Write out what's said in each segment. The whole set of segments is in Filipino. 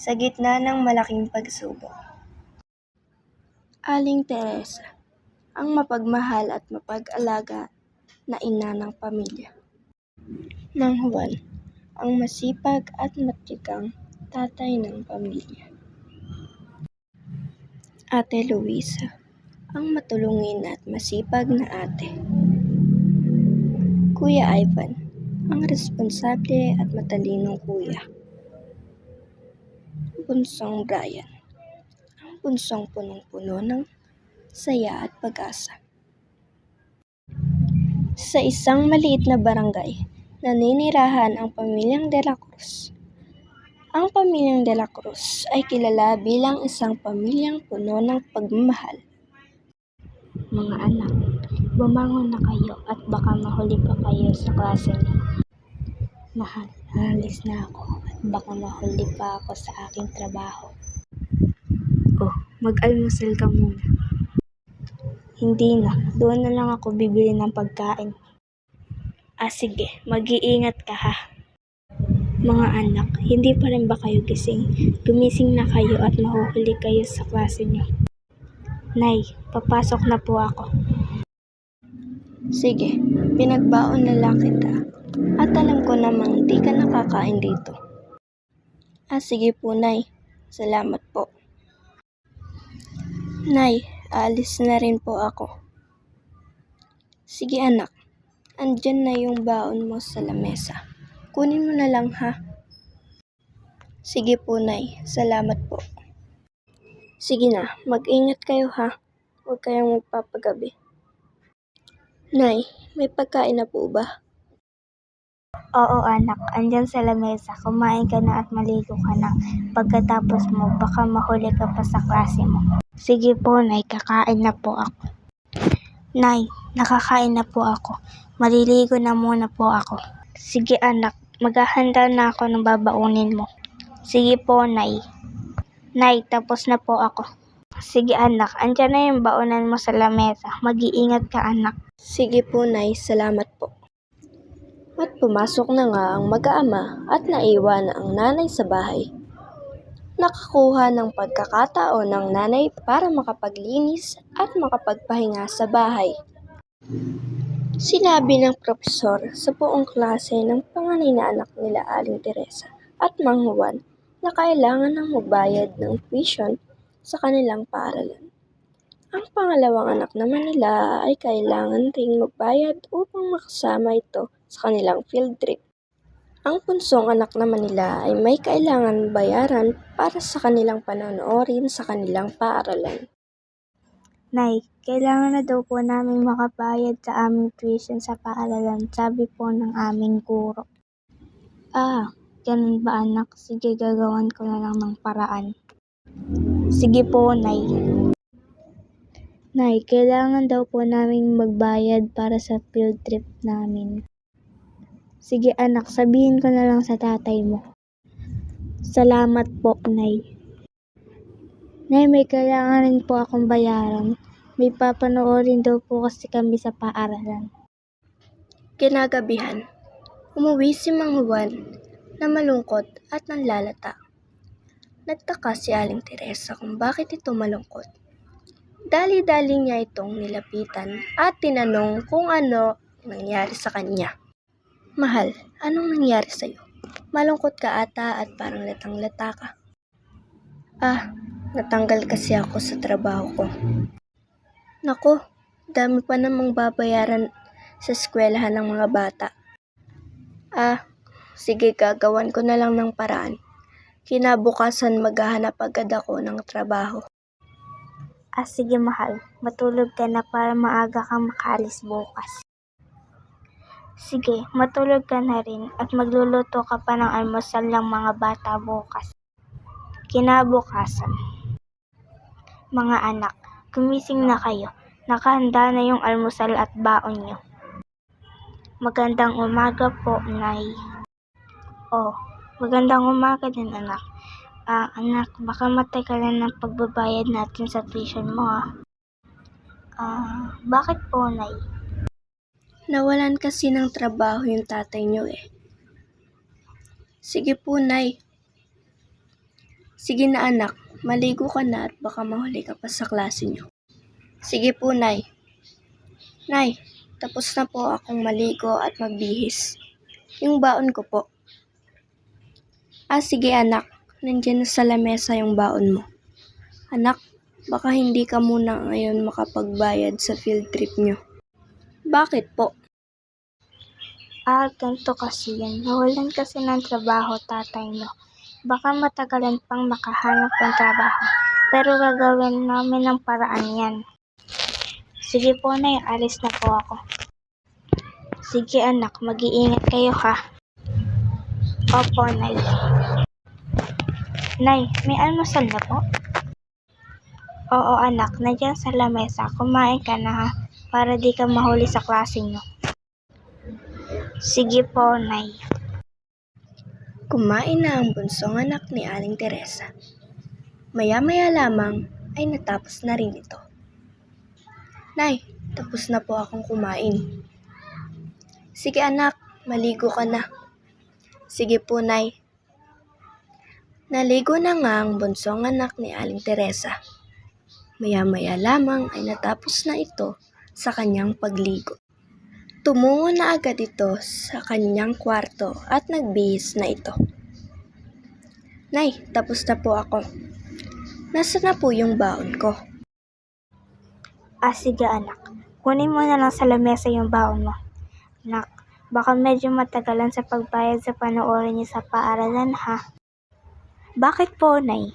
sa gitna ng malaking pagsubok. Aling Teresa, ang mapagmahal at mapag-alaga na ina ng pamilya. Mang Juan, ang masipag at matyagang tatay ng pamilya. Ate Luisa, ang matulungin at masipag na ate. Kuya Ivan, ang responsable at matalinong kuya. Bunsong Brian, ang bunsong punong-puno ng saya at pag-asa. Sa isang maliit na barangay, naninirahan ang pamilyang De La Cruz. Ang pamilyang De La Cruz ay kilala bilang isang pamilyang puno ng pagmamahal. Mga anak, bumangon na kayo at baka mahuli pa kayo sa klase niyo. Mahal, aalis na ako at baka mahuli pa ako sa aking trabaho. Oh, mag-almusal ka muna. Hindi na, doon na lang ako bibili ng pagkain. Ah sige, mag-iingat ka ha. Mga anak, hindi pa rin ba kayo gising? Gumising na kayo at mahuhuli kayo sa klase niyo. Nay, papasok na po ako. Sige, pinagbaon na lang kita. At alam ko namang di ka nakakain dito. Ah, sige po, Nay. Salamat po. Nay, aalis na rin po ako. Sige anak, andyan na yung baon mo sa lamesa. Kunin mo na lang ha. Sige po, Nay. Salamat po. Sige na, mag-ingat kayo ha. Huwag kayong magpapagabi. Nay, may pagkain na po ba? Oo anak, andyan sa lamesa. Kumain ka na at maligo ka na. Pagkatapos mo, baka mahuli ka pa sa klase mo. Sige po, Nay. Kakain na po ako. Nay, nakakain na po ako. Maliligo na muna po ako. Sige anak, maghahanda na ako ng babaunin mo. Sige po, Nay. Nay, tapos na po ako. Sige anak, andyan na yung baunan mo sa lamesa. Mag-iingat ka anak. Sige po, Nay. Salamat po. At pumasok na nga ang mag-aama at naiwan ang nanay sa bahay. Nakakuha ng pagkakataon ng nanay para makapaglinis at makapagpahinga sa bahay. Sinabi ng propesor sa buong klase ng panganay na anak nila Aling Teresa at Mang Juan na kailangan ng magbayad ng tuition sa kanilang paaralan. Ang pangalawang anak naman nila ay kailangan ring magbayad upang makasama ito sa kanilang field trip. Ang punsong anak naman nila ay may kailangan bayaran para sa kanilang panonoorin sa kanilang paaralan. Nay, kailangan na daw po namin makabayad sa aming tuition sa paaralan, sabi po ng aming guro. Ah, ganun ba anak? Sige, gagawan ko na lang ng paraan. Sige po, Nay. Nay, kailangan daw po namin magbayad para sa field trip namin. Sige anak, sabihin ko na lang sa tatay mo. Salamat po, Nay. Nay, may kailangan rin po akong bayaran. May papanoorin daw po kasi kami sa paaralan. Kinagabihan, umuwi si Mang Juan na malungkot at nanlalata. Nagtaka si Aling Teresa kung bakit ito malungkot. Dali-dali niya itong nilapitan at tinanong kung ano nangyari sa kanya. Mahal, anong nangyari sa'yo? Malungkot ka ata at parang latang-lata ka. Ah, natanggal kasi ako sa trabaho ko. Nako, dami pa namang babayaran sa eskwelahan ng mga bata. Ah, sige gagawan ko na lang ng paraan. Kinabukasan maghahanap agad ako ng trabaho. Ah, sige mahal. Matulog ka na para maaga kang makaalis bukas. Sige, matulog ka na rin at magluluto ka pa ng almusal ng mga bata bukas. Kinabukasan. Mga anak, gumising na kayo. Nakahanda na yung almusal at baon nyo. Magandang umaga po, Nay. Oh, magandang umaga din, anak. Ah, anak, baka matagalan ng pagbabayad natin sa tuition mo, ah. Ah, bakit po, Nay? Nawalan kasi ng trabaho yung tatay niyo eh. Sige po, Nay. Sige na anak, maligo ka na at baka mahuli ka pa sa klase niyo. Sige po, Nay. Nay, tapos na po akong maligo at magbihis. Yung baon ko po. Ah, sige anak. Nandiyan na sa lamesa yung baon mo. Anak, baka hindi ka muna ngayon makapagbayad sa field trip niyo. Bakit po? Ah, ganito kasi yan. Nawalan kasi ng trabaho tatay mo. Baka matagalan pang makahanap ng trabaho. Pero gagawin namin ng paraan yan. Sige po, Nay. Alis na po ako. Sige, anak. Mag-iingat kayo, ha? Opo, Nay. Nay, may almusal na po? Oo, anak. Nandiyan sa lamesa. Kumain ka na, ha? Para di ka mahuli sa klase nyo. Sige po, Nay. Kumain na ang bunsong anak ni Aling Teresa. Maya-maya lamang ay natapos na rin ito. Nay, tapos na po akong kumain. Sige anak, maligo ka na. Sige po, Nay. Naligo na nga ang bunsong anak ni Aling Teresa. Maya-maya lamang ay natapos na ito sa kanyang pagligo. Tumungo na agad ito sa kanyang kwarto at nagbihis na ito. Nay, tapos na po ako. Nasaan na po yung baon ko? Ah, sige anak. Kunin mo na lang sa lamesa yung baon mo. Anak, baka medyo matagalan sa pagbayad sa panoorin niyo sa paaralan ha. Bakit po, Nay?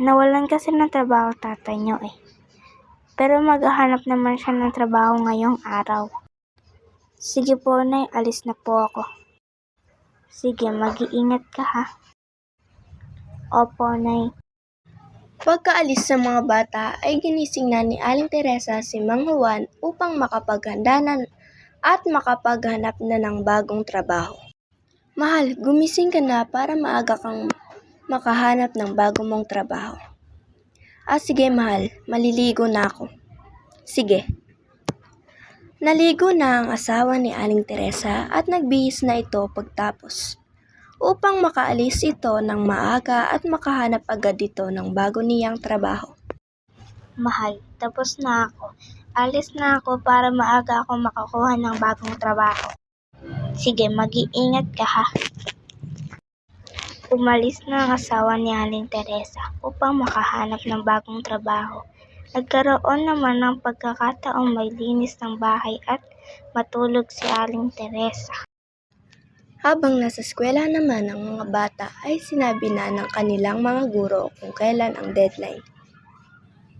Nawalan kasi ng trabaho tatay niyo eh. Pero maghahanap naman siya ng trabaho ngayong araw. Sige po, Nay. Alis na po ako. Sige, mag-iingat ka ha. Opo, Nay. Pagkaalis ng mga bata ay ginising na ni Aling Teresa si Mang Juan upang makapaghanda na at makapaghanap na ng bagong trabaho. Mahal, gumising ka na para maaga kang makahanap ng bago mong trabaho. Ah, sige mahal, maliligo na ako. Sige. Naligo na ang asawa ni Aling Teresa at nagbihis na ito pagtapos upang makaalis ito ng maaga at makahanap agad ito ng bago niyang trabaho. Mahal, tapos na ako. Alis na ako para maaga ako makakuha ng bagong trabaho. Sige, mag-iingat ka ha. Umalis na ang asawa ni Aling Teresa upang makahanap ng bagong trabaho. Nagkaroon naman ng pagkakataong may linis ng bahay at matulog si Aling Teresa. Habang nasa eskwela naman ang mga bata ay sinabi na ng kanilang mga guro kung kailan ang deadline.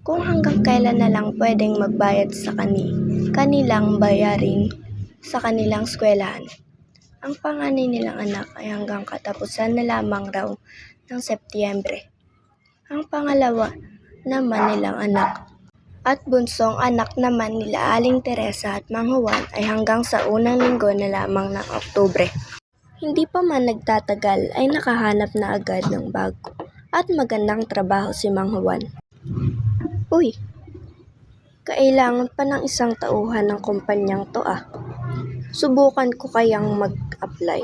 Kung hanggang kailan na lang pwedeng magbayad sa kani kanilang bayarin sa kanilang eskwelahan. Ang panganay nilang anak ay hanggang katapusan na lamang raw ng Setyembre. Ang pangalawa naman nilang anak at bunsong anak naman nila Aling Teresa at Mang Juan ay hanggang sa unang linggo na lamang ng Oktubre. Hindi pa man nagtatagal ay nakahanap na agad ng bago at magandang trabaho si Mang Juan. Uy, kailangan pa ng isang tauhan ng kumpanyang to ah. Subukan ko kayang mag-apply.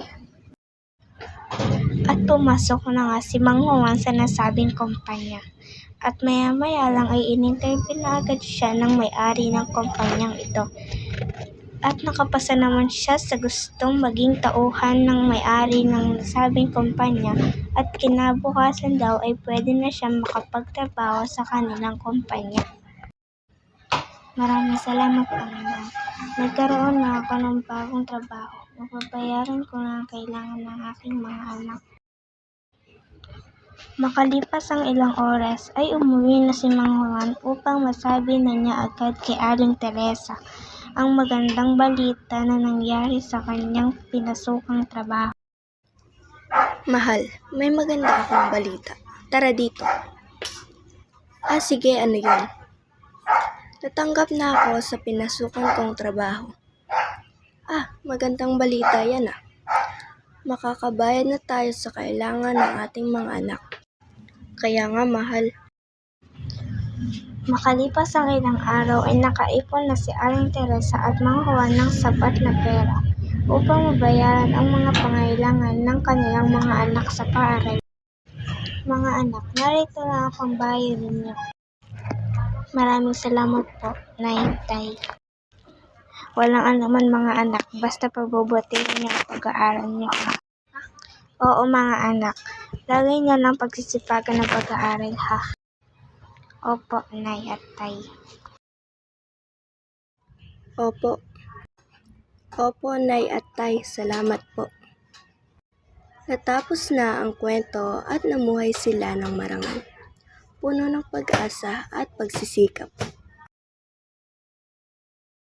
At pumasok na nga si Mang Juan sa nasabing kumpanya. At maya-maya lang ay in-interview na agad siya ng may-ari ng kumpanyang ito. At nakapasa naman siya sa gustong maging tauhan ng may-ari ng nasabing kumpanya at kinabukasan daw ay pwede na siya makapagtrabaho sa kanilang kumpanya. Maraming salamat, Panginoon. Nagkaroon na ako ng bagong trabaho. Mapapayaran ko na ang kailangan ng aking mga anak. Makalipas ang ilang oras ay umuwi na si Mang Juan upang masabi na niya agad kay Aling Teresa ang magandang balita na nangyari sa kanyang pinasukang trabaho. Mahal, may maganda akong balita. Tara dito. Ah, sige, ano yun? Natanggap na ako sa pinasukan kong trabaho. Ah, magandang balita yan ah. Makakabayad na tayo sa kailangan ng ating mga anak. Kaya nga mahal, Makalipas ang ilang araw ay nakaipon na si Aling Teresa at Mang Juan ng sapat na pera upang mabayaran ang mga pangailangan ng kanilang mga anak sa paaral. Mga anak, narito na akong bayan ninyo. Maraming salamat po, Nay, Tay. Walang anuman mga anak, basta pagbubutihin niyo ang pag-aaral niyo. ha? Oo mga anak, lagi niyo lang pagsisipagan ng pag-aaral ha. Opo, Nay at Tay. Opo. Opo, Nay at Tay, salamat po. Natapos na ang kwento at namuhay sila ng marangal, puno ng pag-asa at pagsisikap.